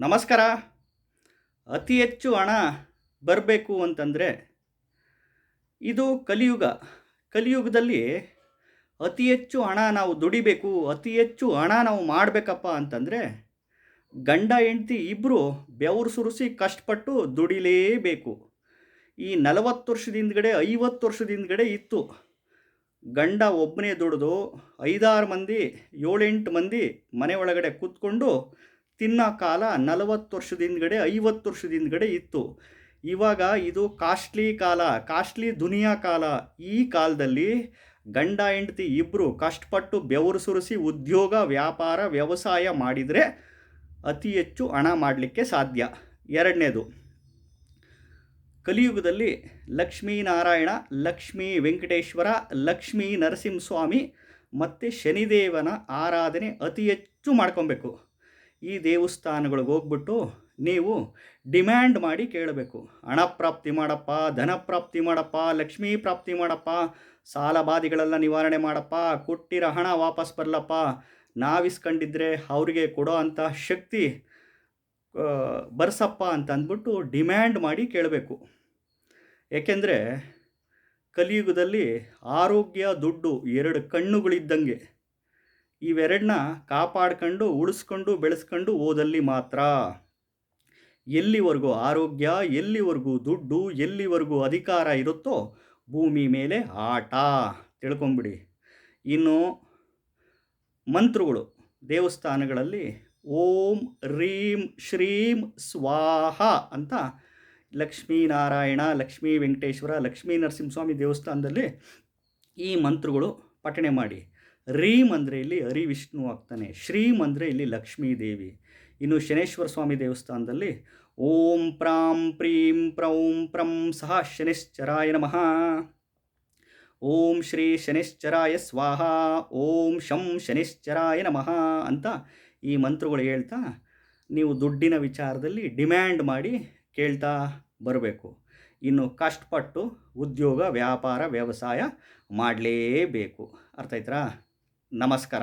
ನಮಸ್ಕಾರ. ಅತಿ ಹೆಚ್ಚು ಹಣ ಬರಬೇಕು ಅಂತಂದರೆ ಇದು ಕಲಿಯುಗ. ಕಲಿಯುಗದಲ್ಲಿ ಅತಿ ಹೆಚ್ಚು ಹಣ ನಾವು ದುಡಿಬೇಕು, ಅತಿ ಹೆಚ್ಚು ಹಣ ನಾವು ಮಾಡಬೇಕಪ್ಪ ಅಂತಂದರೆ ಗಂಡ, ಹೆಂಡತಿ ಇಬ್ಬರು ಬೆವರು ಸುರಿಸಿ ಕಷ್ಟಪಟ್ಟು ದುಡಿಲೇಬೇಕು. ಈ ನಲವತ್ತು ವರ್ಷದ ಹಿಂದ್ಗಡೆ, ಐವತ್ತು ವರ್ಷದ ಹಿಂದ್ಗಡೆ ಇತ್ತು. ಗಂಡ ಒಬ್ಬನೇ ದುಡಿದು ಐದಾರು ಮಂದಿ, ಏಳೆಂಟು ಮಂದಿ ಮನೆ ಒಳಗಡೆ ಕೂತ್ಕೊಂಡು ತಿನ್ನೋ ಕಾಲ ನಲವತ್ತು ವರ್ಷದ ಹಿಂದ್ಗಡೆ, ಐವತ್ತು ವರ್ಷದ ಹಿಂದ್ಗಡೆ ಇತ್ತು. ಇವಾಗ ಇದು ಕಾಸ್ಟ್ಲಿ ಕಾಲ, ಕಾಸ್ಟ್ಲಿ ದುನಿಯಾ ಕಾಲ. ಈ ಕಾಲದಲ್ಲಿ ಗಂಡ, ಹೆಂಡತಿ ಇಬ್ಬರು ಕಷ್ಟಪಟ್ಟು ಬೆವರು ಸುರಿಸಿ ಉದ್ಯೋಗ, ವ್ಯಾಪಾರ, ವ್ಯವಸಾಯ ಮಾಡಿದರೆ ಅತಿ ಹೆಚ್ಚು ಹಣ ಮಾಡಲಿಕ್ಕೆ ಸಾಧ್ಯ. ಎರಡನೇದು, ಕಲಿಯುಗದಲ್ಲಿ ಲಕ್ಷ್ಮೀನಾರಾಯಣ, ಲಕ್ಷ್ಮೀ ವೆಂಕಟೇಶ್ವರ, ಲಕ್ಷ್ಮೀ ನರಸಿಂಹಸ್ವಾಮಿ ಮತ್ತು ಶನಿದೇವನ ಆರಾಧನೆ ಅತಿ ಹೆಚ್ಚು ಮಾಡ್ಕೊಬೇಕು. ಈ ದೇವಸ್ಥಾನಗಳಿಗೆ ಹೋಗ್ಬಿಟ್ಟು ನೀವು ಡಿಮ್ಯಾಂಡ್ ಮಾಡಿ ಕೇಳಬೇಕು. ಹಣ ಪ್ರಾಪ್ತಿ ಮಾಡಪ್ಪ, ಧನ ಪ್ರಾಪ್ತಿ ಮಾಡಪ್ಪ, ಲಕ್ಷ್ಮೀ ಪ್ರಾಪ್ತಿ ಮಾಡಪ್ಪ ಸಾಲ ಬಾಧೆಗಳೆಲ್ಲ ನಿವಾರಣೆ ಮಾಡಪ್ಪ, ಕೊಟ್ಟಿರೋ ಹಣ ವಾಪಸ್ ಬರಲಪ್ಪ, ನಾವಿಸ್ಕೊಂಡಿದ್ರೆ ಅವರಿಗೆ ಕೊಡೋ ಅಂಥ ಶಕ್ತಿ ಬರ್ಸಪ್ಪ ಅಂತ ಅಂದ್ಬಿಟ್ಟು ಡಿಮ್ಯಾಂಡ್ ಮಾಡಿ ಕೇಳಬೇಕು. ಏಕೆಂದರೆ ಕಲಿಯುಗದಲ್ಲಿ ಆರೋಗ್ಯ, ದುಡ್ಡು ಎರಡು ಕಣ್ಣುಗಳಿದ್ದಂಗೆ ಇವೆರಡನ್ನ ಕಾಪಾಡ್ಕೊಂಡು, ಉಳಿಸ್ಕೊಂಡು, ಬೆಳೆಸ್ಕೊಂಡು ಓದಲ್ಲಿ ಮಾತ್ರ. ಎಲ್ಲಿವರೆಗೂ ಆರೋಗ್ಯ, ಎಲ್ಲಿವರೆಗೂ ದುಡ್ಡು, ಎಲ್ಲಿವರೆಗೂ ಅಧಿಕಾರ ಇರುತ್ತೋ ಭೂಮಿ ಮೇಲೆ ಆಟ. ತಿಳ್ಕೊಂಬಿಡಿ. ಇನ್ನು ಮಂತ್ರಗಳು ದೇವಸ್ಥಾನಗಳಲ್ಲಿ ಓಂ ರೀಂ ಶ್ರೀಂ ಸ್ವಾಹ ಅಂತ ಲಕ್ಷ್ಮೀನಾರಾಯಣ, ಲಕ್ಷ್ಮೀ ವೆಂಕಟೇಶ್ವರ, ಲಕ್ಷ್ಮೀ ನರಸಿಂಹಸ್ವಾಮಿ ದೇವಸ್ಥಾನದಲ್ಲಿ ಈ ಮಂತ್ರಗಳು ಪಠಣೆ ಮಾಡಿ. ರೀಮ್ ಅಂದರೆ ಇಲ್ಲಿ ಹರಿ ವಿಷ್ಣು ಆಗ್ತಾನೆ. ಶ್ರೀಮ್ ಅಂದರೆ ಇಲ್ಲಿ ಲಕ್ಷ್ಮೀ ದೇವಿ. ಇನ್ನು ಶನೇಶ್ವರ ಸ್ವಾಮಿ ದೇವಸ್ಥಾನದಲ್ಲಿ ಓಂ ಪ್ರಾಂ ಪ್ರೀಂ ಪ್ರೌಂ ಪ್ರಂ ಸಹ ಶನಿಶ್ಚರಾಯ ನಮಃ. ಓಂ ಶ್ರೀ ಶನಿಶ್ಚರಾಯ ಸ್ವಾಹ. ಓಂ ಶಂ ಶನಿಶ್ಚರಾಯ ನಮಃ ಅಂತ ಈ ಮಂತ್ರಗಳು ಹೇಳ್ತಾ ನೀವು ದುಡ್ಡಿನ ವಿಚಾರದಲ್ಲಿ ಡಿಮ್ಯಾಂಡ್ ಮಾಡಿ ಕೇಳ್ತಾ ಬರಬೇಕು. ಇನ್ನು ಕಷ್ಟಪಟ್ಟು ಉದ್ಯೋಗ, ವ್ಯಾಪಾರ, ವ್ಯವಸಾಯ ಮಾಡಲೇಬೇಕು. ಅರ್ಥ ಆಯ್ತಾ ನಮಸ್ಕಾರ.